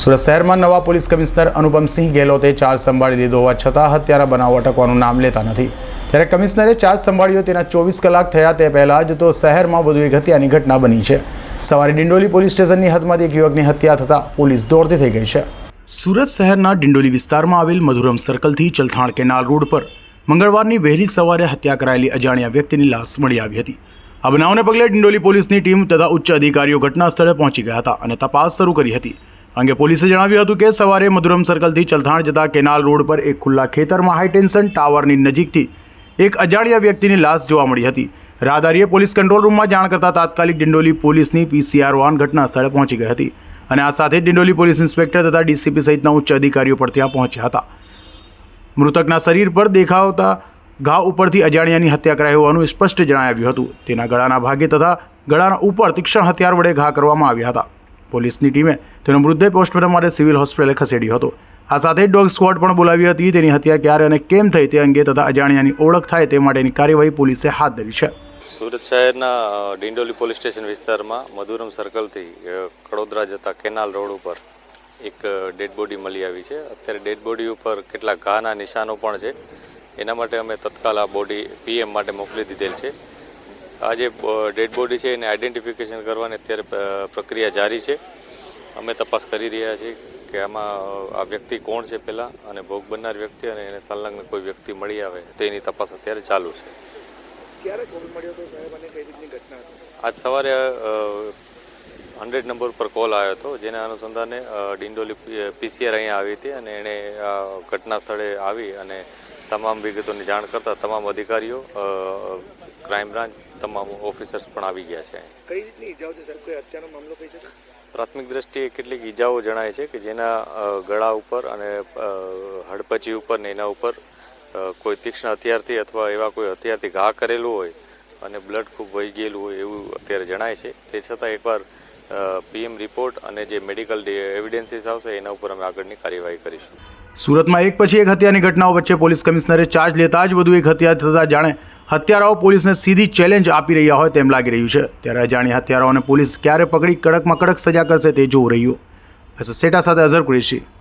સુરત શહેરમાં નવા police commissioner Anupamsinh ગેહલોતે ચાર્જ સંભાળી લીધો હોવા છતાં હત્યારા બનાવ અટકવાનું નામ લેતા નથી. ત્યારે કમિશનરે ચાર્જ સંભાળ્યો તેના ચોવીસ કલાક થયા તે પહેલાં જ તો શહેરમાં વધુ એક હત્યાની ઘટના બની છે. સવારે ડિંડોલી પોલીસ સ્ટેશનની હદમાંથી એક યુવકની હત્યા થતાં પોલીસ દોડતી થઈ ગઈ છે. સુરત શહેરના ડિંડોલી વિસ્તારમાં આવેલ મધુરમ સર્કલથી ચલથાણ કેનાલ રોડ પર મંગળવારની વહેલી સવારે હત્યા કરાયેલી અજાણ્યા વ્યક્તિની લાશ મળી આવી હતી. આ બનાવને પગલે ડિંડોલી પોલીસની ટીમ તથા ઉચ્ચ અધિકારીઓ ઘટના સ્થળે પહોંચી ગયા હતા અને તપાસ શરૂ કરી હતી. અંગે પોલીસે જણાવ્યું હતું કે સવારે મધુરમ સર્કલથી ચલથાણ જતા કેનાલ રોડ પર એક ખુલ્લા ખેતરમાં હાઈટેન્શન ટાવરની નજીકથી એક અજાણ્યા વ્યક્તિની લાશ જોવા મળી હતી. રાહદારીએ પોલીસ કંટ્રોલ રૂમમાં જાણ કરતા તાત્કાલિક ડિંડોલી પોલીસની પીસીઆર વાન ઘટના સ્થળે પહોંચી ગઈ હતી અને આ સાથે ડિંડોલી પોલીસ ઇન્સ્પેક્ટર તથા ડીસીપી સહિતના ઉચ્ચ અધિકારીઓ પણ ત્યાં પહોંચ્યા હતા. મૃતકના શરીર પર દેખાવતા ઘા ઉપરથી અજાણ્યાની હત્યા કરાઈ હોવાનું સ્પષ્ટ જણાવ્યું હતું. તેના ગળાના ભાગે તથા ગળાના ઉપર તીક્ષ્ણ હથિયાર વડે ઘા કરવામાં આવ્યા હતા. પોલીસની ટીમે તેનો મૃતદેહ પોસ્ટમોર્ટમ માટે સિવિલ હોસ્પિટલે ખસેડ્યો હતો. આ સાથે ડોગ સ્ક્વોડ પણ બોલાવી હતી. તેની હત્યા ક્યારે અને કેમ થઈ તે અંગે તથા અજાણ્યાની ઓળખ થાય તે માટેની કાર્યવાહી પોલીસે હાથ ધરી છે. સુરત શહેરના ડિંડોલી પોલીસ સ્ટેશન વિસ્તારમાં મધુરમ સર્કલથી કડોદરા જતા કેનાલ રોડ ઉપર એક ડેડ બોડી મળી આવી છે. અત્યારે ડેડ બોડી ઉપર કેટલાક ઘાના નિશાનો પણ છે. એના માટે અમે તત્કાલ આ બોડી પીએમ માટે મોકલી દીધેલ છે. આ જે ડેડ બોડી છે એને આઈડેન્ટિફિકેશન કરવાની અત્યારે પ્રક્રિયા જારી છે. અમે તપાસ કરી રહ્યા છીએ કે આમાં આ વ્યક્તિ કોણ છે પહેલાં અને ભોગ બનનાર વ્યક્તિ અને એને સંલગ્ન કોઈ વ્યક્તિ મળી આવે તો એની તપાસ અત્યારે ચાલુ છે. આજ સવારે હંડ્રેડ નંબર પર કોલ આવ્યો હતો જેના અનુસંધાને ડિંડોલી પીસીઆર અહીંયા આવી હતી અને એણે ઘટના સ્થળે આવી અને તમામ વિગતોની જાણ કરતા તમામ અધિકારીઓ ક્રાઇમ બ્રાન્ચ તમામ ઓફિસર્સ પણ આવી ગયા છે કઈ રીતની ઈજાઓ છે સાહેબ કોઈ હત્યાનો મામલો કહી શકે પ્રાથમિક દ્રષ્ટિએ કેટલીક ઈજાઓ જણાય છે કે જેના ગળા ઉપર અને હડપચી ઉપર ને એના ઉપર કોઈ તીક્ષ્ણ હથિયારથી અથવા એવા કોઈ હથિયારથી ઘા કરેલું હોય અને બ્લડ ખૂબ વહી ગયેલું હોય એવું અત્યારે જણાય છે. તે છતાં એકવાર પીએમ રિપોર્ટ અને જે મેડિકલ એવિડન્સીસ આવશે એના ઉપર અમે આગળની કાર્યવાહી કરીશું. સુરતમાં એક પછી એક હત્યાની ઘટનાઓ વચ્ચે પોલીસ કમિશનરે ચાર્જ લેતા જ વધુ એક હત્યા થતાં જાણે હત્યારાઓ પોલીસને સીધી ચેલેન્જ આપી રહ્યા હોય તેમ લાગી રહ્યું છે. ત્યારે અજાણી હત્યારાઓને પોલીસ ક્યારે પકડી, કડકમાં કડક સજા કરશે તે જોવું રહ્યું. એસ સેટા સાથે અઝર કુરેશી.